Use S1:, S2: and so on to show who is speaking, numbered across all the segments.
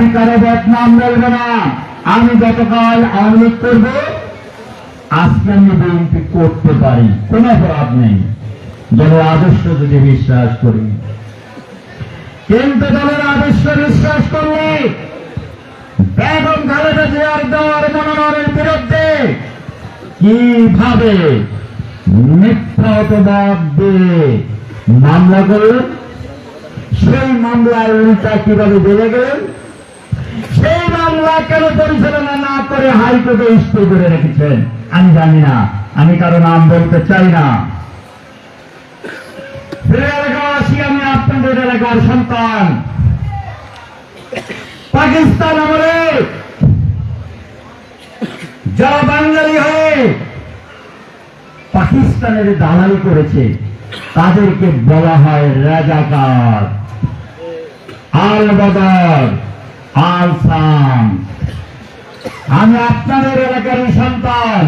S1: আমি কারও বদনাম বলব না। আমি গতকাল আওয়ামী করব। আজকে আমি বিএনপি করতে পারি। কোন অপরাধ নেই। দলের আদর্শ যদি বিশ্বাস করি। কিন্তু দলের আদর্শ বিশ্বাস করলে কীভাবে মামলা করলেন? সেই মামলার উল্টা কীভাবে বেড়ে গেলেন? সেই মামলা কেন পরিচালনা না করে হাইকোর্টে স্টে করে রেখেছেন? আমি জানি না। আমি কারও নাম বলতে চাই না। আমি আপনাদের এলাকার সন্তান। পাকিস্তান যারা বাঙালি হয়ে পাকিস্তানের দালালি করেছে, তাদেরকে বলা হয় রাজাকার। আল বদর আল সাম আমি আপনাদের এলাকারই সন্তান।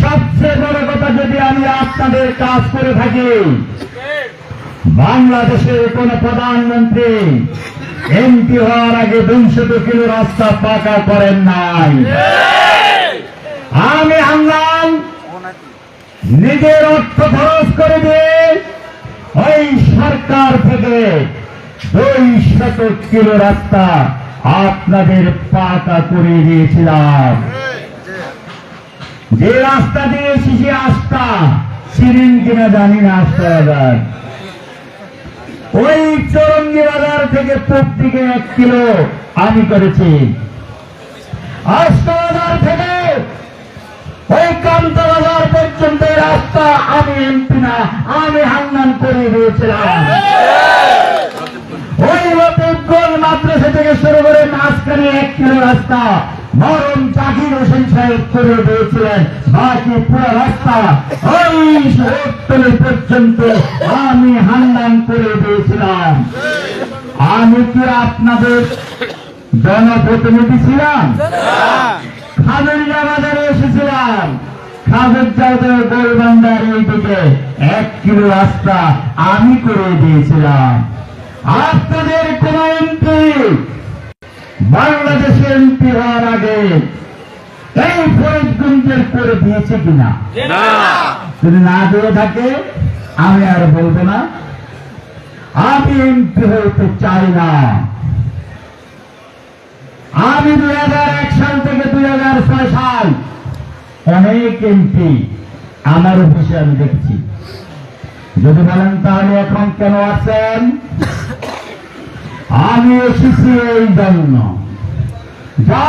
S1: সবচেয়ে বড় কথা যদি আমি আপনাদের কাজ করে থাকি, বাংলাদেশের কোন প্রধানমন্ত্রী এমপি হওয়ার আগে দুইশত কিলো রাস্তা পাকা করেন নাই। আমি আনলাম নিজের অর্থ খরচ করে দিয়ে ওই সরকার থেকে দুই শত কিলো রাস্তা আপনাদের পাকা করে দিয়েছিলাম। যে রাস্তা দিয়ে শিশি আসতা সিরিন কিনা জানি না আসতে বাজার। ওই চরঙ্গি বাজার থেকে দিকে এক কিলো আমি করেছি। আসতে বাজার থেকে ওই কান্ত বাজার পর্যন্ত রাস্তা আমি এমপি না, আমি হান্নান করে দিয়েছিলাম ওই লতিফগঞ্জ মাদ্রাসা থেকে শুরু করে মাঝখানে এক কিলো রাস্তা মরম জাকির হোসেন সাহেব করে দিয়েছিলেন বাকি পুরো রাস্তা ওই শহরতলি পর্যন্ত আমি হান্নান করে দিয়েছিলাম। আমি কি আপনাদের জনপ্রতিনিধি ছিলাম? খাজুরিয়া বাজারে এসেছিলাম। খাজুর চাউদের গোলবান্দার এইদিকে এক কিলো রাস্তা আমি করে দিয়েছিলাম। আপনাদের কোন এমপি বাংলাদেশের এমপি হওয়ার আগে এই ফরিদগঞ্জের করে দিয়েছে কিনা? যদি না দিয়ে থাকে আমি আর বলব না। আমি এমপি হইতে চাই না। আমি দুই হাজার এক সাল থেকে দুই হাজার ছয় সাল অনেক এমপি আমার অফিসে আমি দেখছি। যদি বলেন তাহলে এখন কেন আছেন? আমি এসেছি এই জন্য। যা